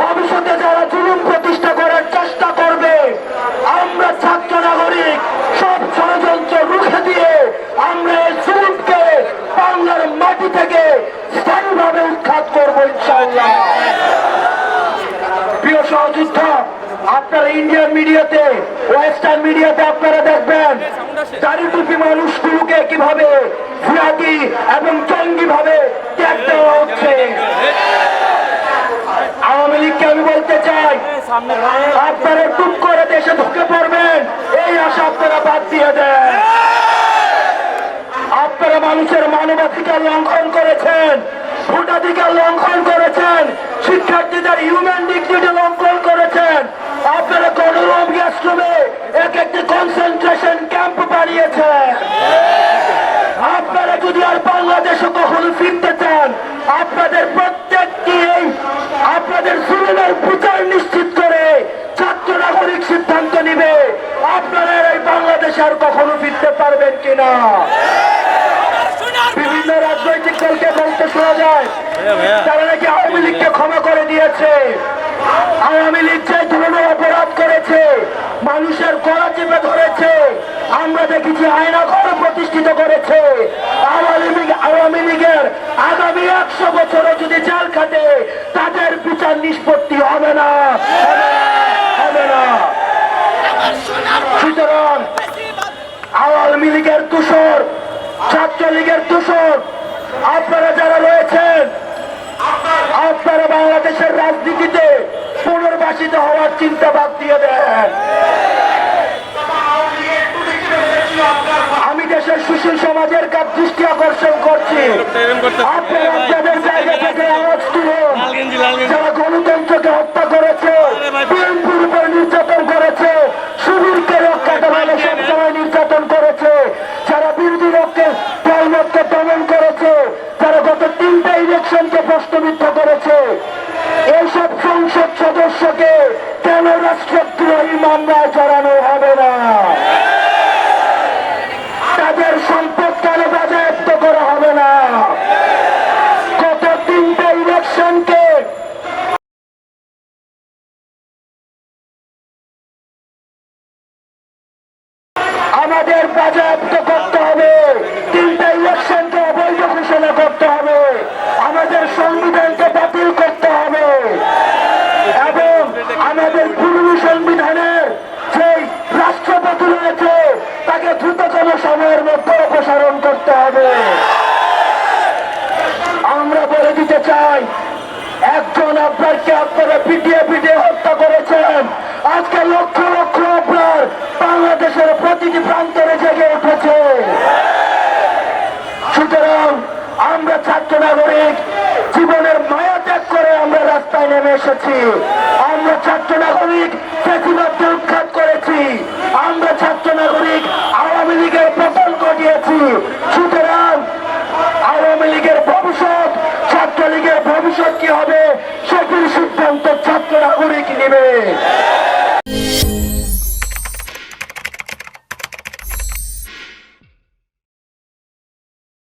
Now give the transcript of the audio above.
ভবিষ্যতে যারা জুলুম প্রতিষ্ঠা করার চেষ্টা করবে, আমরা ছাত্র নাগরিক, সব ষড়যন্ত্র রুখে দিয়ে আমরা এই জুলুমকে বাংলার মাটি থেকে স্থায়ীভাবে উৎখাত করব ইনশাআল্লাহ। প্রিয় সহযোদ্ধা, আপনারা ইন্ডিয়ান মিডিয়াতে ওয়েস্টার্ন মিডিয়াতে আপনারা দেখবেন চারিটুপি মানুষগুলোকে কীভাবে ফিরাতি এবং জঙ্গি ভাবে ত্যাগ দেওয়া হচ্ছে আওয়ামী লীগকে আমি বলতে চাই আপনারা টুক করে দেশে ঢুকে পড়বেন। এই আশা আপনারা বাদ দিয়ে দেন। আপনারা মানুষের মানবাধিকার লঙ্ঘন করেছেন, ভোটাধিকার লঙ্ঘন করেছেন, শিক্ষার্থীদের হিউম্যান ডিগনিটি লঙ্ঘন করেছেন আপনারা গণরম গ্যাস্ট্রুমে এক একটি কনসেন্ট্রেশন ক্যাম্প বানিয়েছেন আপনারা যদি আর বাংলাদেশে কখনো ফিরতে চান আপনাদের প্রত্যেকটি এই আপনাদের জুলুমের বিচার নিশ্চিত করে ছাত্র নাগরিক সিদ্ধান্ত নিবে আপনারা এই বাংলাদেশে আর কখনো ফিরতে কিনা বিভিন্ন রাজনৈতিক দলকে বলতে শোনা যায় তারা নাকি আওয়ামী লীগকে ক্ষমা করে দিয়েছে। আওয়ামী লীগ যে ধরনের অপরাধ করেছে মানুষের গলা চেপে ধরেছে আমরা দেখেছি আয়না ঘর প্রতিষ্ঠিত করেছে। আওয়ামী লীগ আওয়ামী লীগের আগামী একশো বছরে যদি জেল খাটে তাদের বিচার নিষ্পত্তি হবে না। হবে না। সুতরাং তুষর ছাত্রলীগের তুষর আপনারা যারা রয়েছেন আপনারা বাংলাদেশের রাজনীতিতে পুনর্বাসিত হওয়ার চিন্তা বাদ দিয়ে দেন। আমি দেশের সুশীল সমাজের কাছ দৃষ্টি আকর্ষণ করছি। আপনারা আপনাদের জায়গা থেকে আওয়াজ তুলুন যারা গণতন্ত্রকে হত্যা মামলায় জড়ানো হবে না। তাদের সম্পদ কেন বাজেয়াপ্ত করা হবে না। গত তিনটা ইলেকশনকে আমাদের বাজেয়াপ্ত আপনারকে আপনারা পিটিয়ে পিটিয়ে হত্যা করেছেন। আজকে লক্ষ লক্ষ আপনার বাংলাদেশের প্রতিটি প্রান্তরে জেগে উঠেছে। সুতরাং আমরা ছাত্র নাগরিক, জীবনের মায়া ত্যাগ করে আমরা রাস্তায় নেমে এসেছি।